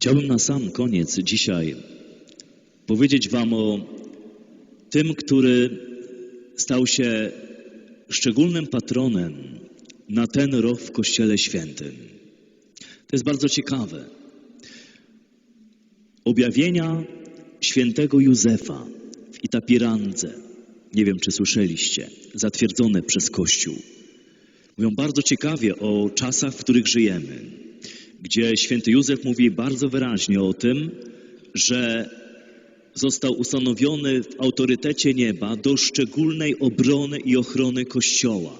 Chciałbym na sam koniec dzisiaj powiedzieć Wam o tym, który stał się szczególnym patronem na ten rok w Kościele Świętym. To jest bardzo ciekawe. Objawienia świętego Józefa w Itapirandze, nie wiem czy słyszeliście, zatwierdzone przez Kościół. Mówią bardzo ciekawie o czasach, w których żyjemy, gdzie święty Józef mówi bardzo wyraźnie o tym, że został ustanowiony w autorytecie nieba do szczególnej obrony i ochrony Kościoła.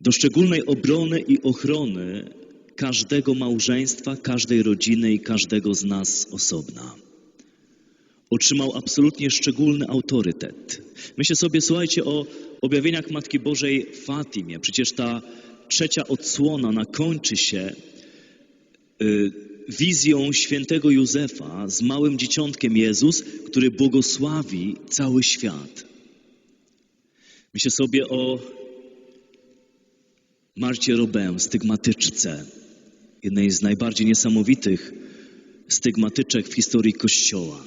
Do szczególnej obrony i ochrony każdego małżeństwa, każdej rodziny i każdego z nas osobna. Otrzymał absolutnie szczególny autorytet. Myślę sobie, słuchajcie, o objawieniach Matki Bożej Fatimie. Przecież ta trzecia odsłona nakończy się y, wizją świętego Józefa z małym dzieciątkiem Jezus, który błogosławi cały świat. Myślę sobie o Marcie Robę, stygmatyczce, jednej z najbardziej niesamowitych stygmatyczek w historii Kościoła,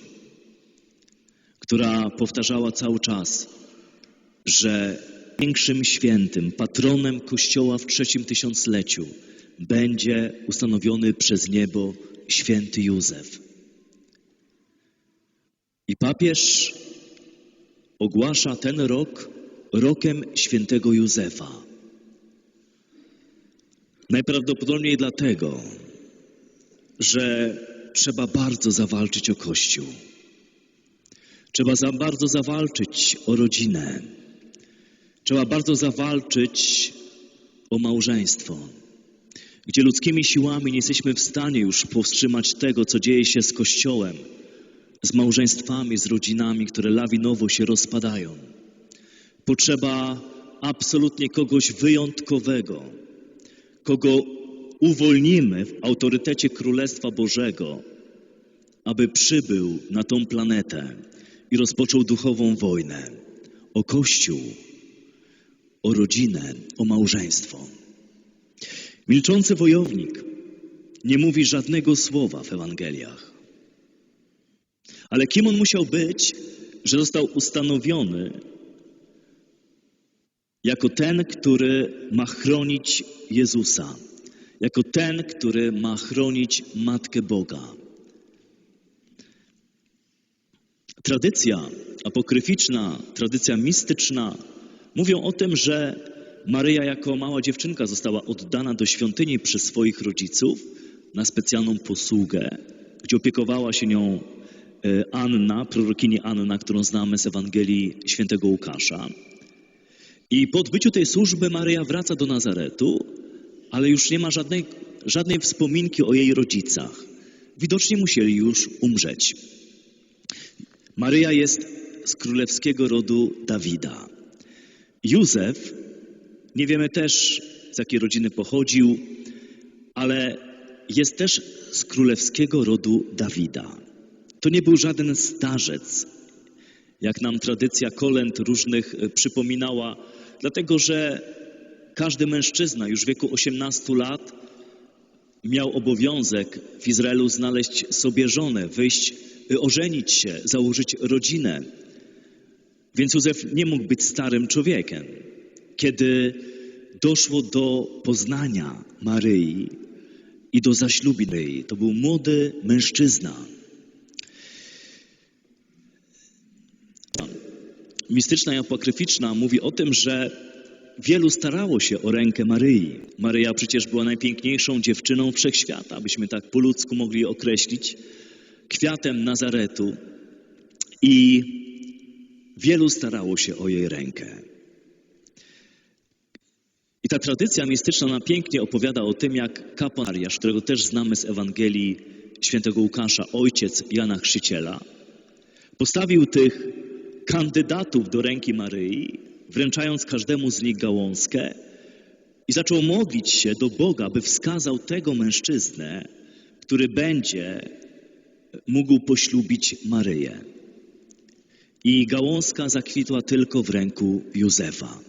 która powtarzała cały czas, że największym świętym, patronem Kościoła w trzecim tysiącleciu będzie ustanowiony przez niebo święty Józef. I papież ogłasza ten rok rokiem świętego Józefa. Najprawdopodobniej dlatego, że trzeba bardzo zawalczyć o Kościół. Trzeba za bardzo zawalczyć o rodzinę. Trzeba bardzo zawalczyć o małżeństwo, gdzie ludzkimi siłami nie jesteśmy w stanie już powstrzymać tego, co dzieje się z Kościołem, z małżeństwami, z rodzinami, które lawinowo się rozpadają. Potrzeba absolutnie kogoś wyjątkowego, kogo uwolnimy w autorytecie Królestwa Bożego, aby przybył na tą planetę i rozpoczął duchową wojnę o Kościół, o rodzinę, o małżeństwo. Milczący wojownik nie mówi żadnego słowa w Ewangeliach. Ale kim on musiał być, że został ustanowiony jako ten, który ma chronić Jezusa, jako ten, który ma chronić Matkę Boga. Tradycja apokryficzna, tradycja mistyczna mówią o tym, że Maryja jako mała dziewczynka została oddana do świątyni przez swoich rodziców na specjalną posługę, gdzie opiekowała się nią e, Anna, prorokini Anna, którą znamy z Ewangelii świętego Łukasza. I po odbyciu tej służby Maryja wraca do Nazaretu, ale już nie ma żadnej, żadnej wspominki o jej rodzicach. Widocznie musieli już umrzeć. Maryja jest z królewskiego rodu Dawida. Józef, nie wiemy też z jakiej rodziny pochodził, ale jest też z królewskiego rodu Dawida. To nie był żaden starzec, jak nam tradycja kolęd różnych e, przypominała, dlatego że każdy mężczyzna już w wieku 18 lat miał obowiązek w Izraelu znaleźć sobie żonę, wyjść, e, ożenić się, założyć rodzinę. Więc Józef nie mógł być starym człowiekiem. Kiedy doszło do poznania Maryi i do zaślubi Maryi, to był młody mężczyzna. Mistyczna i apokryficzna mówi o tym, że wielu starało się o rękę Maryi. Maryja przecież była najpiękniejszą dziewczyną wszechświata, abyśmy tak po ludzku mogli określić, kwiatem Nazaretu. I Wielu starało się o jej rękę. I ta tradycja mistyczna na pięknie opowiada o tym, jak kapłan którego też znamy z Ewangelii świętego Łukasza, ojciec Jana Chrzciciela, postawił tych kandydatów do ręki Maryi, wręczając każdemu z nich gałązkę i zaczął modlić się do Boga, by wskazał tego mężczyznę, który będzie mógł poślubić Maryję i gałązka zakwitła tylko w ręku Józefa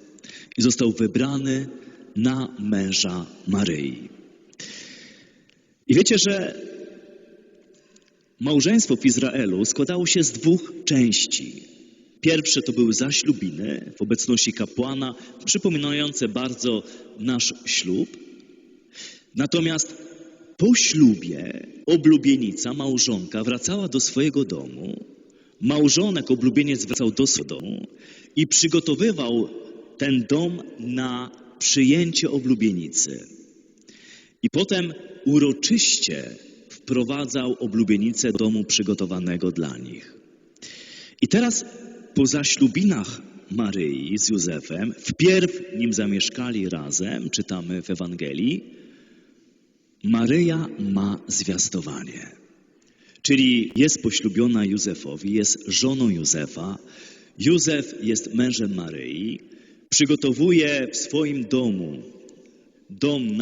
i został wybrany na męża Maryi. I wiecie, że małżeństwo w Izraelu składało się z dwóch części. Pierwsze to były zaślubiny w obecności kapłana, przypominające bardzo nasz ślub. Natomiast po ślubie oblubienica, małżonka wracała do swojego domu, małżonek, oblubieniec wracał do swojego domu i przygotowywał ten dom na przyjęcie oblubienicy. I potem uroczyście wprowadzał oblubienicę do domu przygotowanego dla nich. I teraz po zaślubinach Maryi z Józefem, wpierw nim zamieszkali razem, czytamy w Ewangelii, Maryja ma zwiastowanie. Czyli jest poślubiona Józefowi, jest żoną Józefa, Józef jest mężem Maryi, przygotowuje w swoim domu dom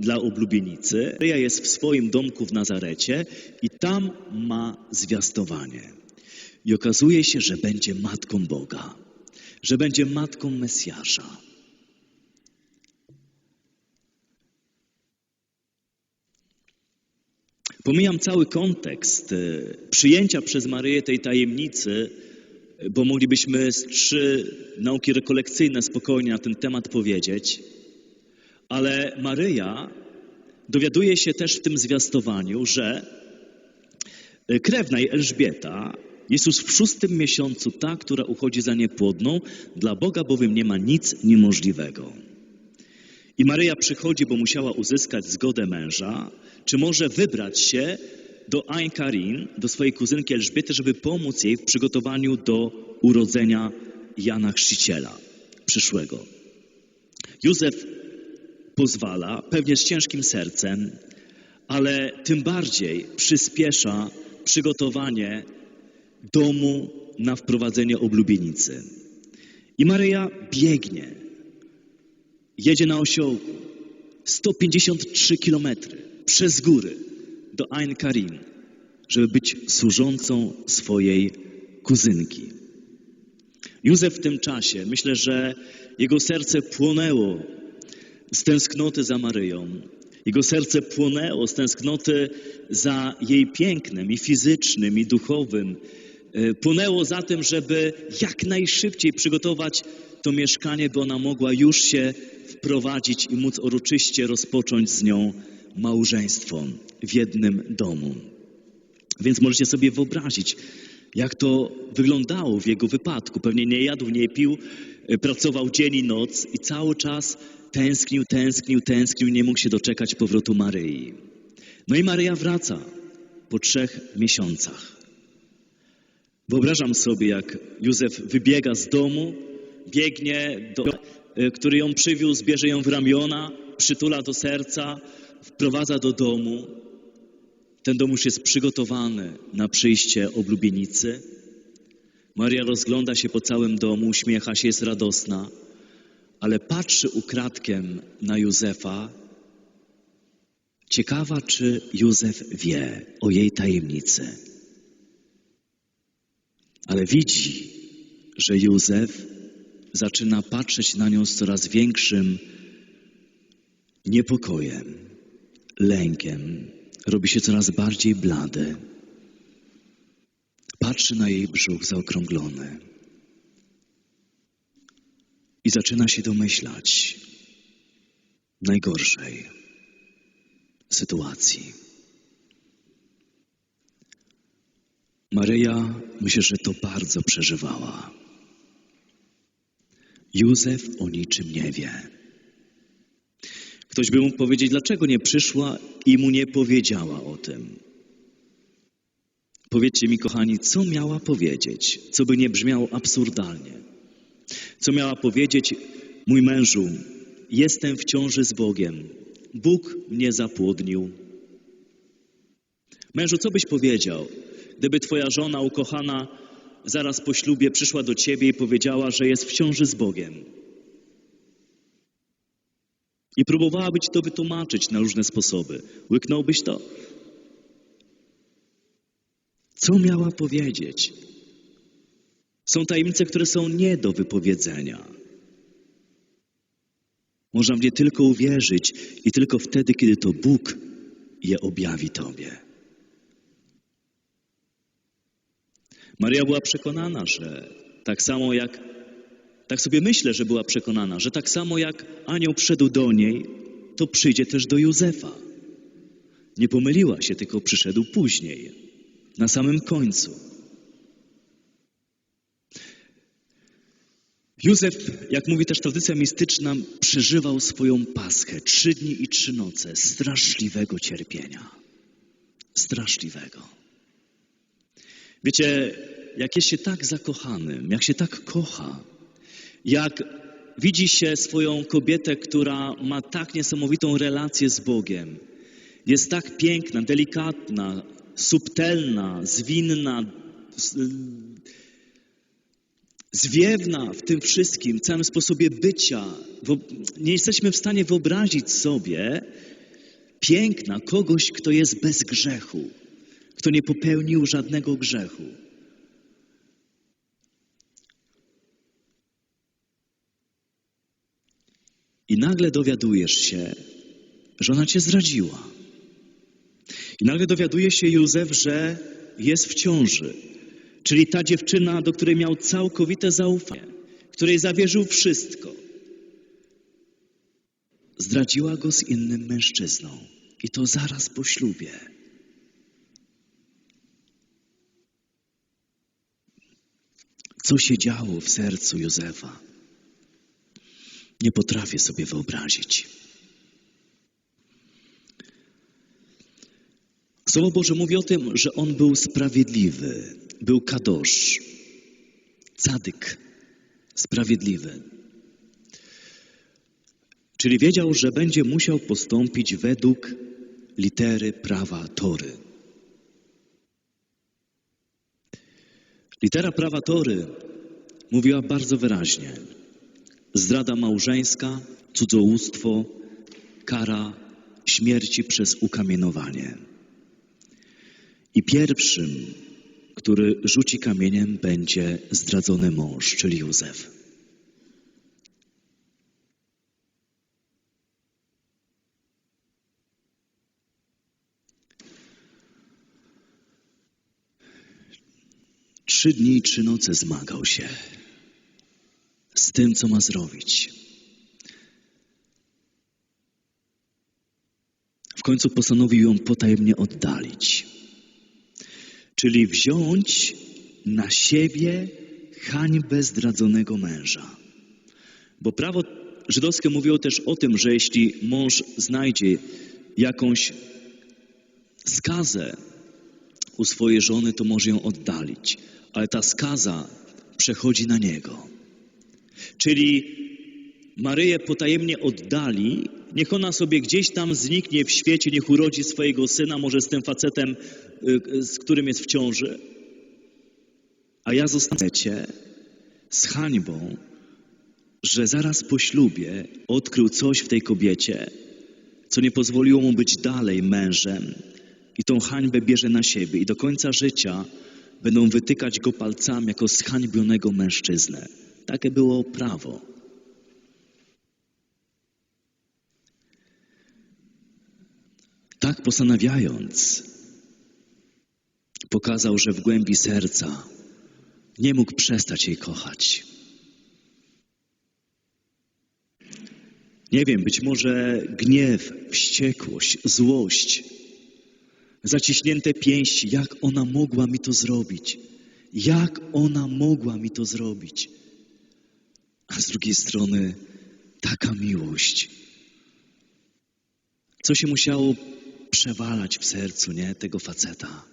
dla oblubienicy. Maryja jest w swoim domku w Nazarecie i tam ma zwiastowanie. I okazuje się, że będzie matką Boga, że będzie matką Mesjasza. Pomijam cały kontekst e, przyjęcia przez Maryję tej tajemnicy, bo moglibyśmy z trzy nauki rekolekcyjne spokojnie na ten temat powiedzieć, ale Maryja dowiaduje się też w tym zwiastowaniu, że e, krewna jej Elżbieta jest już w szóstym miesiącu ta, która uchodzi za niepłodną, dla Boga bowiem nie ma nic niemożliwego. I Maryja przychodzi, bo musiała uzyskać zgodę męża, czy może wybrać się do Ain Karin, do swojej kuzynki Elżbiety, żeby pomóc jej w przygotowaniu do urodzenia Jana Chrzciciela przyszłego. Józef pozwala, pewnie z ciężkim sercem, ale tym bardziej przyspiesza przygotowanie domu na wprowadzenie oblubienicy. I Maryja biegnie, jedzie na osiołku 153 kilometry przez góry do Ain Karim, żeby być służącą swojej kuzynki. Józef w tym czasie, myślę, że jego serce płonęło z tęsknoty za Maryją. Jego serce płonęło z tęsknoty za jej pięknem i fizycznym, i duchowym. E, płonęło za tym, żeby jak najszybciej przygotować to mieszkanie, by ona mogła już się wprowadzić i móc uroczyście rozpocząć z nią małżeństwo w jednym domu. Więc możecie sobie wyobrazić, jak to wyglądało w jego wypadku. Pewnie nie jadł, nie pił, e, pracował dzień i noc i cały czas tęsknił, tęsknił, tęsknił, nie mógł się doczekać powrotu Maryi. No i Maryja wraca po trzech miesiącach. Wyobrażam sobie, jak Józef wybiega z domu, biegnie do, e, który ją przywiózł, bierze ją w ramiona, przytula do serca, wprowadza do domu. Ten dom już jest przygotowany na przyjście oblubienicy. Maria rozgląda się po całym domu, uśmiecha się, jest radosna, ale patrzy ukradkiem na Józefa. Ciekawa, czy Józef wie o jej tajemnicy. Ale widzi, że Józef zaczyna patrzeć na nią z coraz większym niepokojem, lękiem. Robi się coraz bardziej blady. Patrzy na jej brzuch zaokrąglony i zaczyna się domyślać najgorszej sytuacji. Maryja myślę, że to bardzo przeżywała. Józef o niczym nie wie. Ktoś by mógł powiedzieć, dlaczego nie przyszła i mu nie powiedziała o tym. Powiedzcie mi, kochani, co miała powiedzieć, co by nie brzmiało absurdalnie. Co miała powiedzieć, mój mężu, jestem w ciąży z Bogiem. Bóg mnie zapłodnił. Mężu, co byś powiedział, gdyby twoja żona ukochana zaraz po ślubie przyszła do ciebie i powiedziała, że jest w ciąży z Bogiem? I próbowałaby ci to wytłumaczyć na różne sposoby. Łyknąłbyś to? Co miała powiedzieć? Są tajemnice, które są nie do wypowiedzenia. Można w nie tylko uwierzyć i tylko wtedy, kiedy to Bóg je objawi Tobie. Maria była przekonana, że tak samo jak, tak sobie myślę, że była przekonana, że tak samo jak anioł przyszedł do niej, to przyjdzie też do Józefa. Nie pomyliła się, tylko przyszedł później, na samym końcu. Józef, jak mówi też tradycja mistyczna, przeżywał swoją paschę trzy dni i trzy noce straszliwego cierpienia. Straszliwego. Wiecie, jak jest się tak zakochanym, jak się tak kocha, jak widzi się swoją kobietę, która ma tak niesamowitą relację z Bogiem, jest tak piękna, delikatna, subtelna, zwinna, zwiewna w tym wszystkim, całym sposobie bycia. Nie jesteśmy w stanie wyobrazić sobie piękna kogoś, kto jest bez grzechu, kto nie popełnił żadnego grzechu. I nagle dowiadujesz się, że ona cię zdradziła. I nagle dowiaduje się Józef, że jest w ciąży. Czyli ta dziewczyna, do której miał całkowite zaufanie, której zawierzył wszystko, zdradziła go z innym mężczyzną. I to zaraz po ślubie. Co się działo w sercu Józefa? Nie potrafię sobie wyobrazić. Słowo Boże mówi o tym, że on był sprawiedliwy, był kadosz, cadyk, sprawiedliwy. Czyli wiedział, że będzie musiał postąpić według litery prawa Tory. Litera prawa Tory mówiła bardzo wyraźnie: zdrada małżeńska, cudzołóstwo, kara śmierci przez ukamienowanie. I pierwszym, który rzuci kamieniem, będzie zdradzony mąż, czyli Józef. Trzy dni i trzy noce zmagał się z tym, co ma zrobić. W końcu postanowił ją potajemnie oddalić, czyli wziąć na siebie hańbę zdradzonego męża. Bo prawo żydowskie mówiło też o tym, że jeśli mąż znajdzie jakąś skazę u swojej żony, to może ją oddalić, ale ta skaza przechodzi na niego. Czyli Maryję potajemnie oddali, niech ona sobie gdzieś tam zniknie w świecie, niech urodzi swojego syna, może z tym facetem, y, z którym jest w ciąży. A ja zostanę z hańbą, że zaraz po ślubie odkrył coś w tej kobiecie, co nie pozwoliło mu być dalej mężem. I tą hańbę bierze na siebie. I do końca życia będą wytykać go palcami jako zhańbionego mężczyznę. Takie było prawo. Tak postanawiając, pokazał, że w głębi serca nie mógł przestać jej kochać. Nie wiem, być może gniew, wściekłość, złość, zaciśnięte pięści, jak ona mogła mi to zrobić? Jak ona mogła mi to zrobić? A z drugiej strony taka miłość. Co się musiało przewalać w sercu, nie, tego faceta.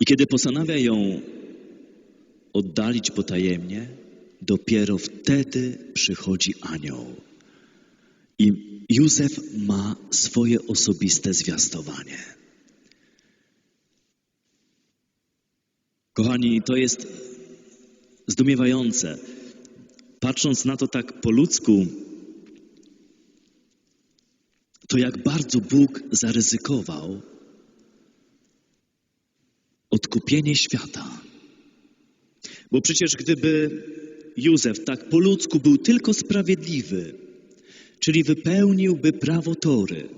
I kiedy postanawia ją oddalić potajemnie, dopiero wtedy przychodzi anioł. I Józef ma swoje osobiste zwiastowanie. Kochani, to jest zdumiewające. Patrząc na to tak po ludzku, to jak bardzo Bóg zaryzykował odkupienie świata. Bo przecież gdyby Józef tak po ludzku był tylko sprawiedliwy, czyli wypełniłby prawo Tory.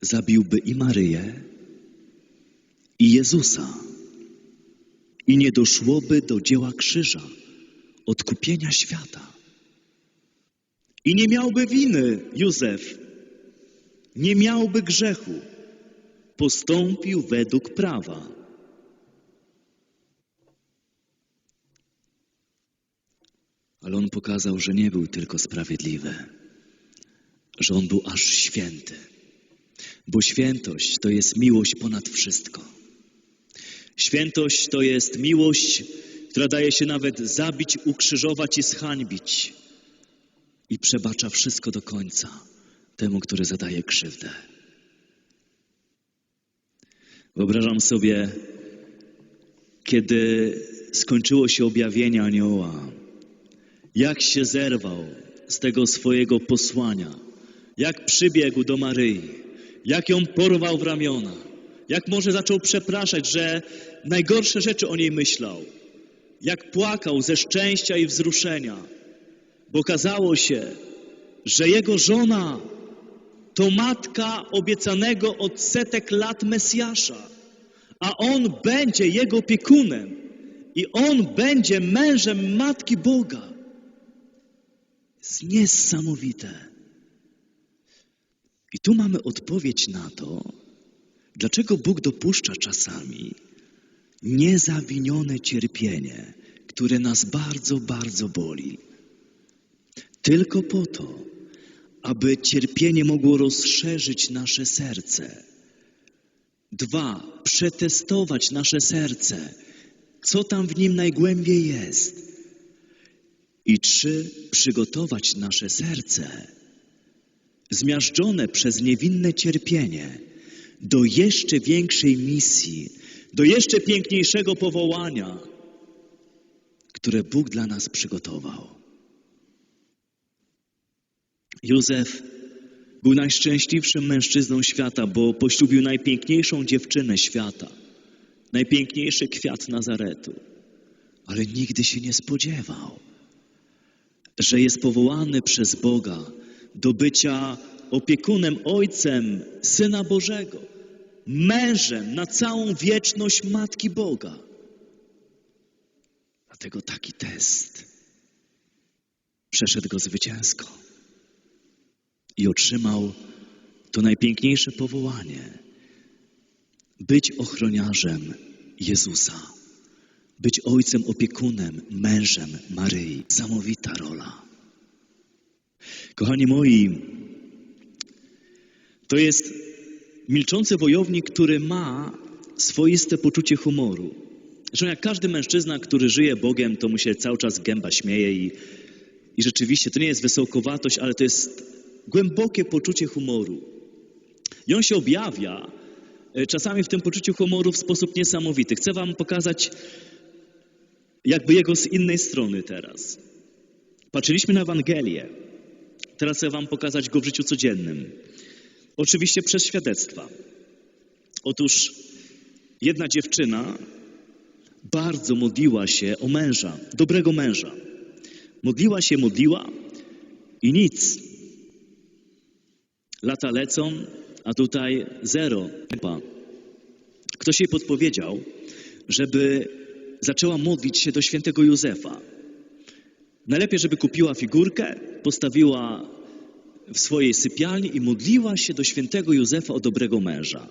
Zabiłby i Maryję, i Jezusa. I nie doszłoby do dzieła krzyża, odkupienia świata. I nie miałby winy Józef, nie miałby grzechu. Postąpił według prawa. Ale on pokazał, że nie był tylko sprawiedliwy, że on był aż święty. Bo świętość to jest miłość ponad wszystko. Świętość to jest miłość, która daje się nawet zabić, ukrzyżować i zhańbić. I przebacza wszystko do końca temu, który zadaje krzywdę. Wyobrażam sobie, kiedy skończyło się objawienie anioła, jak się zerwał z tego swojego posłania, jak przybiegł do Maryi, jak ją porwał w ramiona, jak może zaczął przepraszać, że najgorsze rzeczy o niej myślał, jak płakał ze szczęścia i wzruszenia, bo okazało się, że jego żona to matka obiecanego od setek lat Mesjasza, a on będzie jego opiekunem i on będzie mężem matki Boga. Jest niesamowite. I tu mamy odpowiedź na to, dlaczego Bóg dopuszcza czasami niezawinione cierpienie, które nas bardzo, bardzo boli. Tylko po to, aby cierpienie mogło rozszerzyć nasze serce. Dwa, przetestować nasze serce, co tam w nim najgłębiej jest. I trzy, przygotować nasze serce, zmiażdżone przez niewinne cierpienie, do jeszcze większej misji, do jeszcze piękniejszego powołania, które Bóg dla nas przygotował. Józef był najszczęśliwszym mężczyzną świata, bo poślubił najpiękniejszą dziewczynę świata, najpiękniejszy kwiat Nazaretu. Ale nigdy się nie spodziewał, że jest powołany przez Boga do bycia opiekunem, ojcem Syna Bożego, mężem na całą wieczność Matki Boga. Dlatego taki test. Przeszedł go zwycięsko i otrzymał to najpiękniejsze powołanie być ochroniarzem Jezusa, być ojcem opiekunem, mężem Maryi. Zamowita rola. Kochani moi, to jest milczący wojownik, który ma swoiste poczucie humoru. Zresztą jak każdy mężczyzna, który żyje Bogiem, to mu się cały czas gęba śmieje i, i rzeczywiście to nie jest wysokowatość, ale to jest głębokie poczucie humoru. I on się objawia e, czasami w tym poczuciu humoru w sposób niesamowity. Chcę Wam pokazać jakby jego z innej strony teraz. Patrzyliśmy na Ewangelię. Teraz chcę Wam pokazać go w życiu codziennym. Oczywiście przez świadectwa. Otóż jedna dziewczyna bardzo modliła się o męża, dobrego męża. Modliła się, modliła i nic. Lata lecą, a tutaj zero. Ktoś jej podpowiedział, żeby zaczęła modlić się do świętego Józefa. Najlepiej, żeby kupiła figurkę, postawiła w swojej sypialni i modliła się do świętego Józefa o dobrego męża,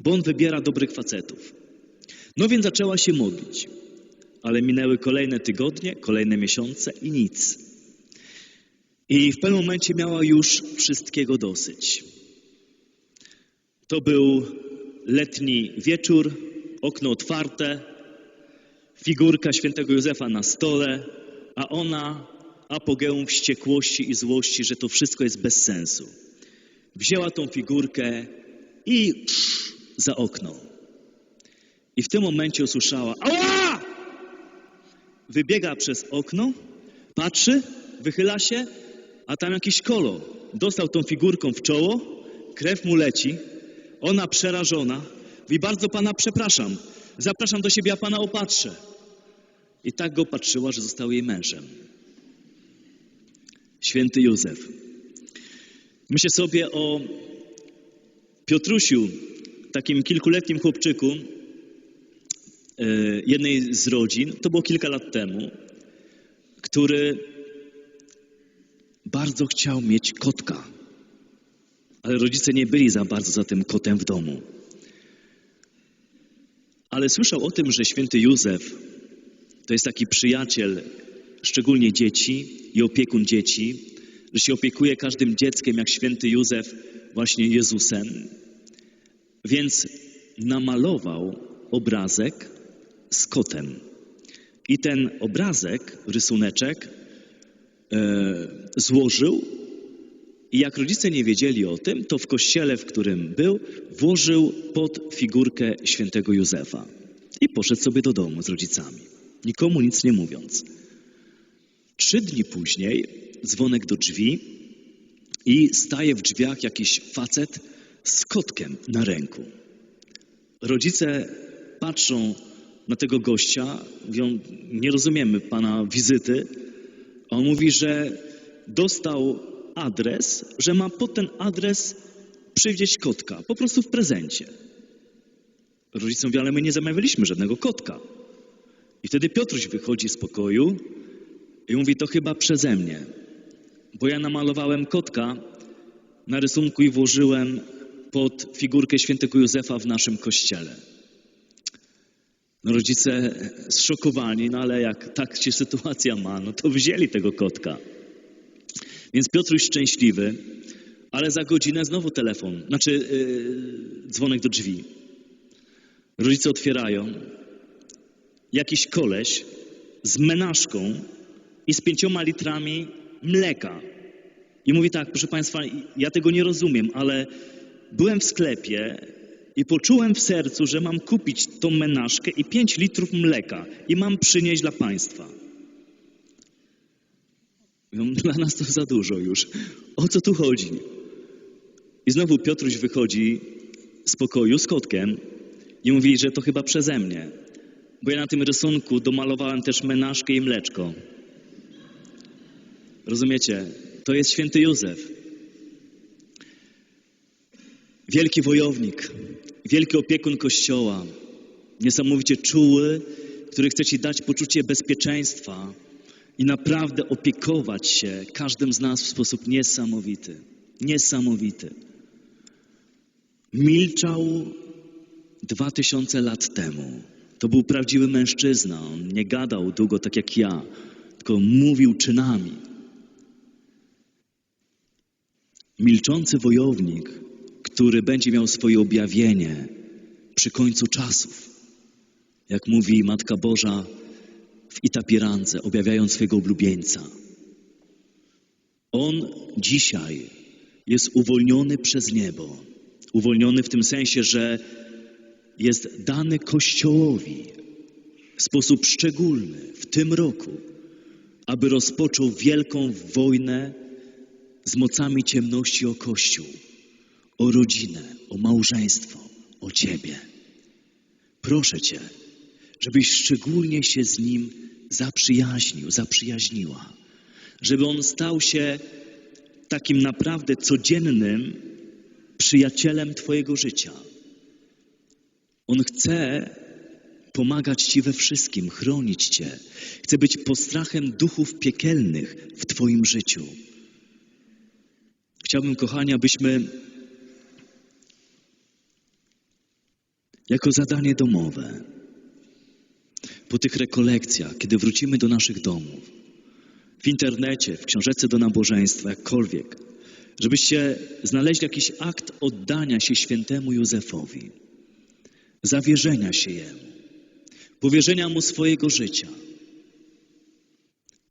bo on wybiera dobrych facetów. No więc zaczęła się modlić, ale minęły kolejne tygodnie, kolejne miesiące i nic. I w pewnym momencie miała już wszystkiego dosyć. To był letni wieczór, okno otwarte, figurka świętego Józefa na stole, a ona apogeum wściekłości i złości, że to wszystko jest bez sensu. Wzięła tą figurkę i psz, za okno. I w tym momencie usłyszała: Ała! Wybiega przez okno, patrzy, wychyla się, a tam jakiś kolo. Dostał tą figurką w czoło, krew mu leci, ona przerażona. Mówi, bardzo pana przepraszam, zapraszam do siebie, a pana opatrzę. I tak go patrzyła, że został jej mężem. Święty Józef. Myślę sobie o Piotrusiu, takim kilkuletnim chłopczyku e, jednej z rodzin, to było kilka lat temu, który bardzo chciał mieć kotka, ale rodzice nie byli za bardzo za tym kotem w domu. Ale słyszał o tym, że święty Józef to jest taki przyjaciel, szczególnie dzieci i opiekun dzieci, że się opiekuje każdym dzieckiem, jak święty Józef, właśnie Jezusem. Więc namalował obrazek z kotem. I ten obrazek, rysuneczek, e, złożył. I jak rodzice nie wiedzieli o tym, to w kościele, w którym był, włożył pod figurkę świętego Józefa. I poszedł sobie do domu z rodzicami, nikomu nic nie mówiąc. Trzy dni później dzwonek do drzwi i staje w drzwiach jakiś facet z kotkiem na ręku. Rodzice patrzą na tego gościa, mówią, nie rozumiemy pana wizyty. On mówi, że dostał adres, że ma pod ten adres przywieźć kotka, po prostu w prezencie. Rodzice mówią, ale my nie zamawialiśmy żadnego kotka. I wtedy Piotruś wychodzi z pokoju i mówi, to chyba przeze mnie, bo ja namalowałem kotka na rysunku i włożyłem pod figurkę świętego Józefa w naszym kościele. No rodzice zszokowani, no ale jak tak się sytuacja ma, no to wzięli tego kotka. Więc Piotruś szczęśliwy, ale za godzinę znowu telefon, znaczy yy, dzwonek do drzwi. Rodzice otwierają. Jakiś koleś z menażką i z pięcioma litrami mleka. I mówi tak, proszę Państwa, ja tego nie rozumiem, ale byłem w sklepie i poczułem w sercu, że mam kupić tą menażkę i pięć litrów mleka i mam przynieść dla Państwa. Mówią, dla nas to za dużo już. O co tu chodzi? I znowu Piotruś wychodzi z pokoju z kotkiem i mówi, że to chyba przeze mnie. Bo ja na tym rysunku domalowałem też menażkę i mleczko. Rozumiecie? To jest święty Józef. Wielki wojownik, wielki opiekun Kościoła, niesamowicie czuły, który chce Ci dać poczucie bezpieczeństwa i naprawdę opiekować się każdym z nas w sposób niesamowity. Niesamowity. Milczał dwa tysiące lat temu. To był prawdziwy mężczyzna. On nie gadał długo tak jak ja, tylko mówił czynami. Milczący wojownik, który będzie miał swoje objawienie przy końcu czasów. Jak mówi Matka Boża w Itapirance, objawiając swojego oblubieńca. On dzisiaj jest uwolniony przez niebo. Uwolniony w tym sensie, że jest dany Kościołowi w sposób szczególny w tym roku, aby rozpoczął wielką wojnę z mocami ciemności o Kościół, o rodzinę, o małżeństwo, o Ciebie. Proszę Cię, żebyś szczególnie się z Nim zaprzyjaźnił, zaprzyjaźniła, żeby On stał się takim naprawdę codziennym przyjacielem Twojego życia. On chce pomagać Ci we wszystkim, chronić Cię. Chce być postrachem duchów piekielnych w Twoim życiu. Chciałbym, kochani, abyśmy jako zadanie domowe po tych rekolekcjach, kiedy wrócimy do naszych domów, w internecie, w książeczce do nabożeństwa, jakkolwiek, żebyście znaleźli jakiś akt oddania się świętemu Józefowi, zawierzenia się Jemu, powierzenia Mu swojego życia.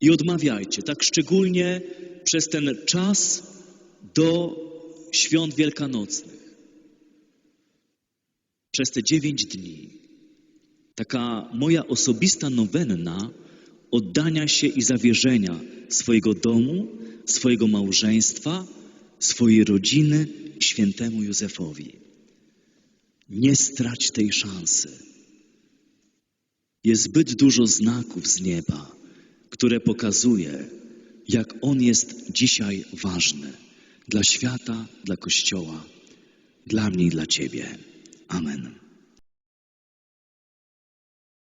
I odmawiajcie, tak szczególnie przez ten czas do świąt wielkanocnych. Przez te dziewięć dni. Taka moja osobista nowenna oddania się i zawierzenia swojego domu, swojego małżeństwa, swojej rodziny świętemu Józefowi. Nie strać tej szansy. Jest zbyt dużo znaków z nieba, które pokazuje, jak On jest dzisiaj ważny dla świata, dla Kościoła, dla mnie i dla Ciebie. Amen.